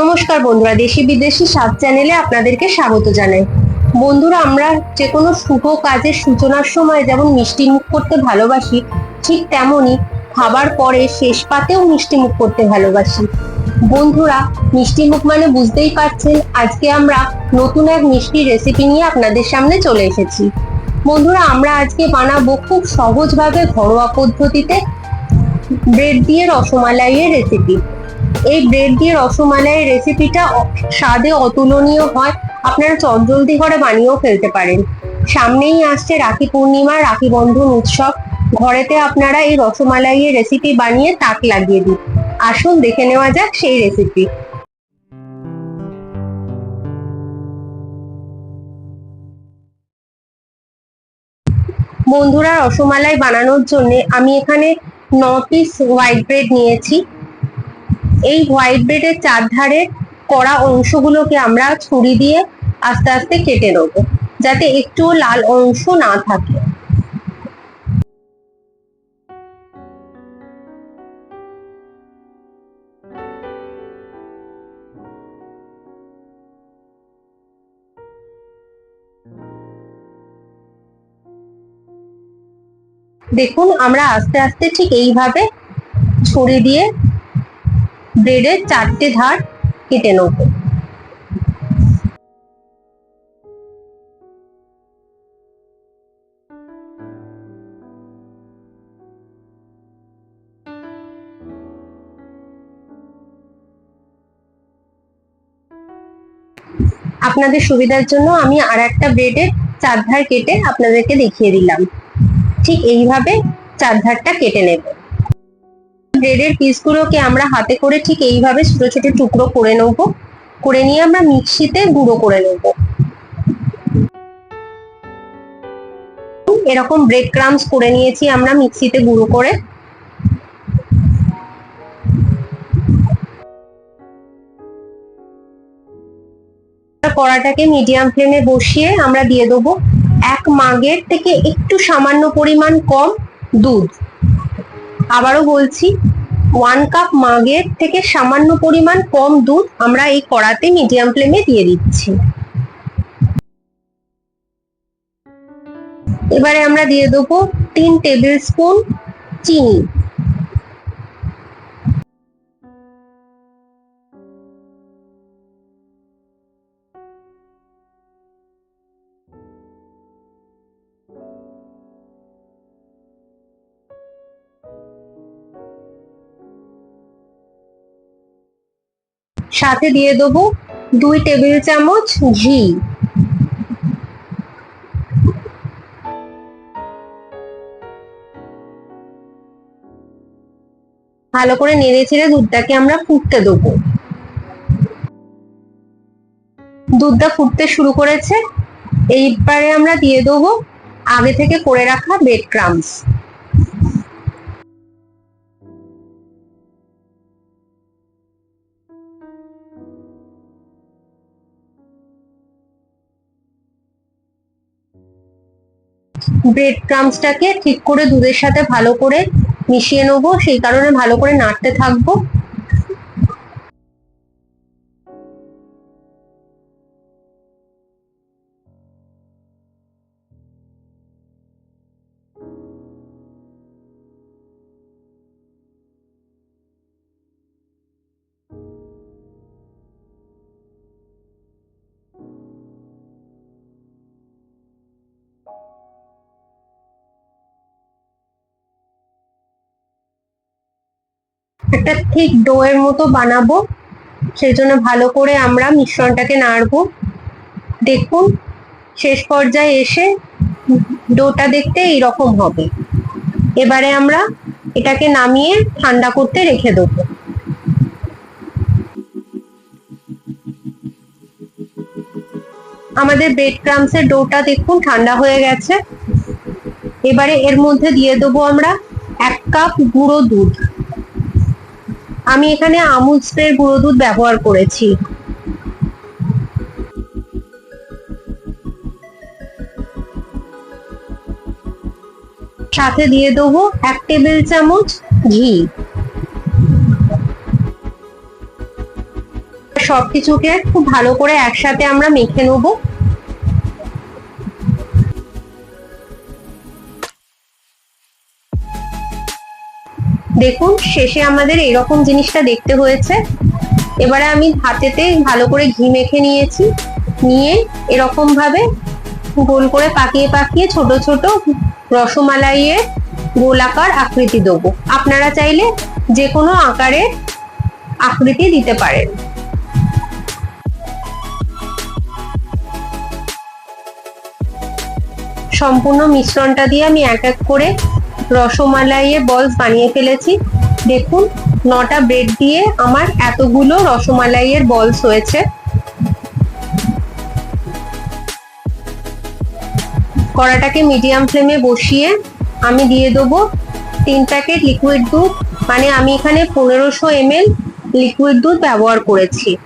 নমস্কার বন্ধুরা, দেশি বিদেশি স্বাদ চ্যানেলে আপনাদেরকে স্বাগত জানাই। বন্ধুরা, আমরা যে কোনো শুভ কাজের সূচনার সময় যেমন মিষ্টি মুখ করতে ভালোবাসি, ঠিক তেমনই খাবার পরে শেষ পাতেও মিষ্টি মুখ করতে ভালোবাসি। বন্ধুরা, মিষ্টি মুখ মানে বুঝতেই পারছেন, আজকে আমরা নতুন এক মিষ্টি রেসিপি নিয়ে আপনাদের সামনে চলে এসেছি। বন্ধুরা, আমরা আজকে বানাবো খুব সহজভাবে ঘরোয়া পদ্ধতিতে ব্রেড দিয়ে রসমালাইয়ের রেসিপি এই ব্রেড দিয়ে রসমালাইয়ের রেসিপিটা স্বাদে অতুলনীয় হয়। আপনারা চটজলদি করে বানিয়েও ফেলতে পারেন। সামনেই আসছে রাখি পূর্ণিমা, রাখি বন্ধন উৎসব। ঘরেতে আপনারা এই রসমালাইয়ের রেসিপি বানিয়ে তাক লাগিয়ে দিন। আসুন, দেখে নেওয়া যাক সেই রেসিপি বন্ধুরা, রসমালাই বানানোর জন্য আমি এখানে ন পিস হোয়াইট ব্রেড নিয়েছি। এই হোয়াইট ব্রেডের চারধারে কড়া অংশগুলোকে আমরা ছুরি দিয়ে আস্তে আস্তে কেটে নেব, যাতে একটুও লাল অংশ না থাকে। দেখুন, আমরা আস্তে আস্তে ঠিক এইভাবে ছুরি দিয়ে ব্রেডের চারটে ধার কেটে নেব। আপনাদের সুবিধার জন্য আমি আর একটা ব্রেডের চার ধার কেটে আপনাদেরকে দেখিয়ে দিলাম। ঠিক এইভাবে চার ধারটা কেটে নেব। ব্রেডের পিসগুলোকে আমরা হাতে করে ঠিক এইভাবে ছোট ছোট টুকরো করে নেব। করে নিয়ে আমরা মিক্সিতে গুঁড়ো করে নেব। এরকম ব্রেড ক্রামস করে নিয়েছি আমরা মিক্সিতে গুঁড়ো করে। কড়াটাকে মিডিয়াম ফ্লেমে বসিয়ে আমরা দিয়ে দেবো এক মাগের থেকে একটু সামান্য পরিমাণ কম দুধ। আবারও বলছি ওয়ান কাপ মাগের থেকে সামান্য পরিমাণ কম দুধ আমরা এই কড়াতে মিডিয়াম ফ্লেমে দিয়ে দিচ্ছি। এবারে আমরা দিয়ে দেবো তিন টেবিল স্পুন চিনি। সাথে দিয়ে দেবো দুই টেবিল চামচ ঘি। ভালো করে নেড়ে ছেড়ে দুধটাকে আমরা ফুটতে দেবো। দুধটা ফুটতে শুরু করেছে। এইবারে আমরা দিয়ে দেবো আগে থেকে করে রাখা ব্রেড ক্রামস ব্রেড ক্রামসটাকে ঠিক করে দুধের সাথে ভালো করে মিশিয়ে নেব, সেই কারণে ভালো করে নাড়তে থাকব। একটা ঠিক ডো এর মতো বানাবো। সেই জন্য ভালো করে আমরা মিশ্রণটাকে নাড়বো। দেখুন, শেষ পর্যায়ে এসে ডোটা দেখতে এইরকম হবে। এবারে আমরা এটাকে নামিয়ে ঠান্ডা করতে রেখে দেবো। আমাদের ব্রেড ক্রামসের ডোটা দেখুন ঠান্ডা হয়ে গেছে। এবারে এর মধ্যে দিয়ে দেবো আমরা এক কাপ গুঁড়ো দুধ। আমি এখানে আমুল স্প্রের গুঁড়ো দুধ ব্যবহার করেছি। সাথে দিয়ে দেবো এক টেবিল চামচ ঘি। সবকিছুকে খুব ভালো করে একসাথে আমরা মেখে নেব। দেখুন, শেষে আমাদের এরকম জিনিসটা দেখতে হয়েছে। এবারে আমি হাতেতে ভালো করে ঘি মেখে নিয়েছি। নিয়ে এরকম ভাবে গোল করে পাকিয়ে পাকিয়ে ছোট ছোট রসমালাইয়ের গোলাকার আকৃতি দেবো। আপনারা চাইলে যে কোনো আকারে আকৃতি দিতে পারেন। সম্পূর্ণ মিশ্রণটা দিয়ে আমি এক এক করে রসমালাইয়ের বলস বানিয়ে ফেলেছি। দেখুন, নটা ব্রেড দিয়ে আমার এতগুলো রসমালাইয়ের বলস হয়েছে। কড়াটাকে মিডিয়াম ফ্লেমে বসিয়ে আমি দিয়ে দেবো তিন প্যাকেট লিকুইড দুধ। মানে আমি এখানে পনেরোশো এম লিকুইড দুধ ব্যবহার করেছি।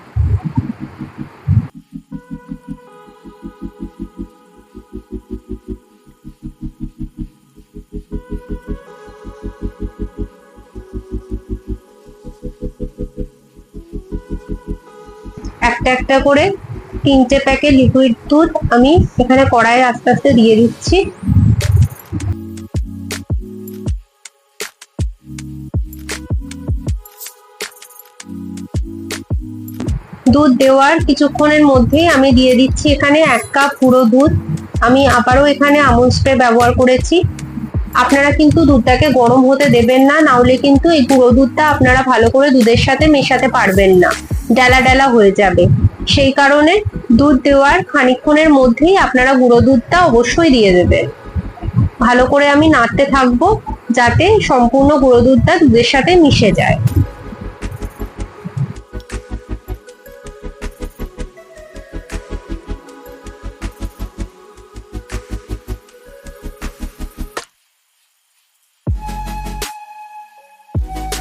একটা একটা করে তিনটে প্যাকেট লিকুইড দুধ আমি এখানে কড়াইয়ে আস্তে আস্তে দিয়ে দিচ্ছি। দুধ দেওয়ার কিছুক্ষণের মধ্যেই আমি দিয়ে দিচ্ছি এখানে এক কাপ পুরো দুধ। আমি আবারও এখানে আমুল স্প্রে ব্যবহার করেছি। আপনারা কিন্তু দুধটাকে গরম হতে দেবেন না নাহলে কিন্তু এই পুরো দুধটা আপনারা ভালো করে দুধের সাথে মেশাতে পারবেন না। ডালা ডালা হয়ে যাবে। সেই কারণে দুধ দেওয়ার খানিকক্ষণের মধ্যেই আপনারা গুঁড়ো দুধটা অবশ্যই দিয়ে দেবেন। ভালো করে আমি নাড়তে থাকব যাতে সম্পূর্ণ গুঁড়ো দুধটা দুধের সাথে মিশে যায়।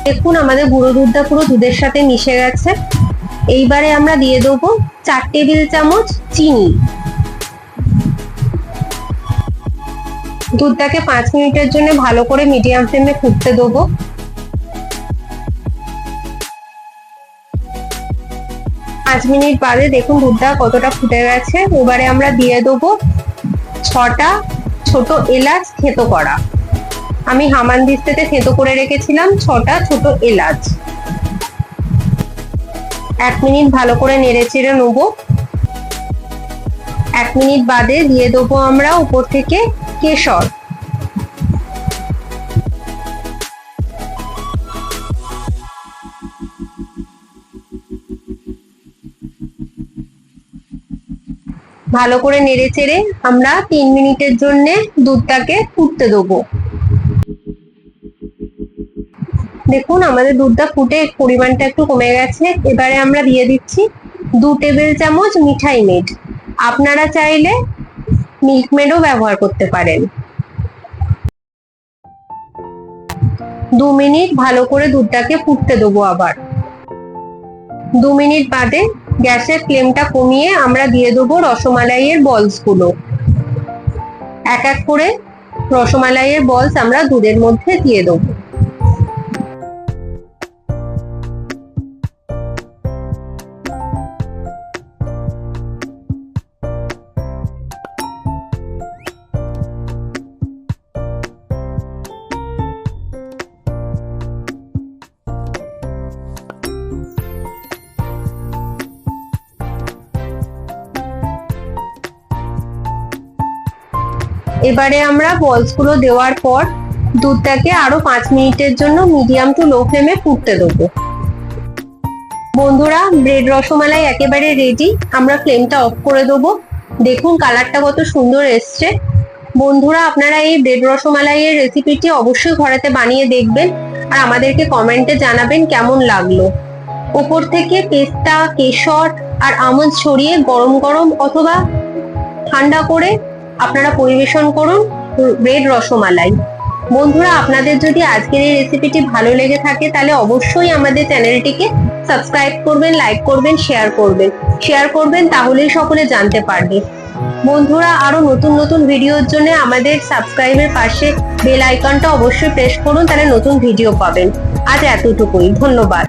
দেখুন, আমাদের গুঁড়ো দুধটা পুরো দুধের সাথে মিশে গেছে। এইবারে আমরা দিয়ে দেবো চার টেবিল চামচ চিনি। দুধটাকে পাঁচ মিনিটের জন্য ভালো করে মিডিয়াম ফ্লেমে ফুটতে দেবো। পাঁচ মিনিট বাদে দেখুন দুধটা কতটা ফুটে গেছে। এবারে আমরা দিয়ে দেবো ছটা ছোট এলাচ থেতো করা। আমি হামান দিস্তেতে থেতো করে রেখেছিলাম, ছটা ছোট এলাচ। এক মিনিট ভালো করে নেড়ে চেড়ে নেব। এক মিনিট বাদে দিয়ে দেবো আমরা উপর থেকে কেশর। ভালো করে নেড়ে চেড়ে আমরা তিন মিনিটের জন্য দুধটাকে ফুটতে দেবো। দেখুন, আমাদের দুধটা ফুটে পরিমাণটা একটু কমে গেছে। এবারে আমরা দিয়ে দিচ্ছি দু টেবিল চামচ মিঠাই মেড আপনারা চাইলে মিল্ক মেডও ব্যবহার করতে পারেন। দু মিনিট ভালো করে দুধটাকে ফুটতে দেবো আবার। দু মিনিট বাদে গ্যাসের ফ্লেমটা কমিয়ে আমরা দিয়ে দেবো রসমালাইয়ের বলসগুলো এক এক করে রসমালাইয়ের বলস আমরা দুধের মধ্যে দিয়ে দেবো। এবারে আমরা বলসগুলো দেওয়ার পর দুধটাকে আরও পাঁচ মিনিটের জন্য মিডিয়াম টু লো ফ্লেমে ফুটতে দেবো। বন্ধুরা ব্রেড রসমালাই একেবারে রেডি আমরা ফ্লেমটা অফ করে দেবো। দেখুন কালারটা কত সুন্দর এসছে। বন্ধুরা, আপনারা এই ব্রেড রসমালাইয়ের রেসিপিটি অবশ্যই ঘরেতে বানিয়ে দেখবেন আর আমাদেরকে কমেন্টে জানাবেন কেমন লাগল। ওপর থেকে পেস্তা, কেশর আর আমন্ড ছড়িয়ে গরম গরম অথবা ঠান্ডা করে আপনারা পরিবেশন করুন ব্রেড রসমালাই। বন্ধুরা, আপনাদের যদি আজকের এই রেসিপিটি ভালো লেগে থাকে, তাহলে অবশ্যই আমাদের চ্যানেলটিকে সাবস্ক্রাইব করবেন লাইক করবেন শেয়ার করবেন। শেয়ার করবেন, তাহলেই সকলে জানতে পারবে। বন্ধুরা, আরও নতুন নতুন ভিডিওর জন্য আমাদের সাবস্ক্রাইবের পাশে বেল আইকনটা অবশ্যই প্রেস করুন, তাহলে নতুন ভিডিও পাবেন। আজ এতটুকুই। ধন্যবাদ।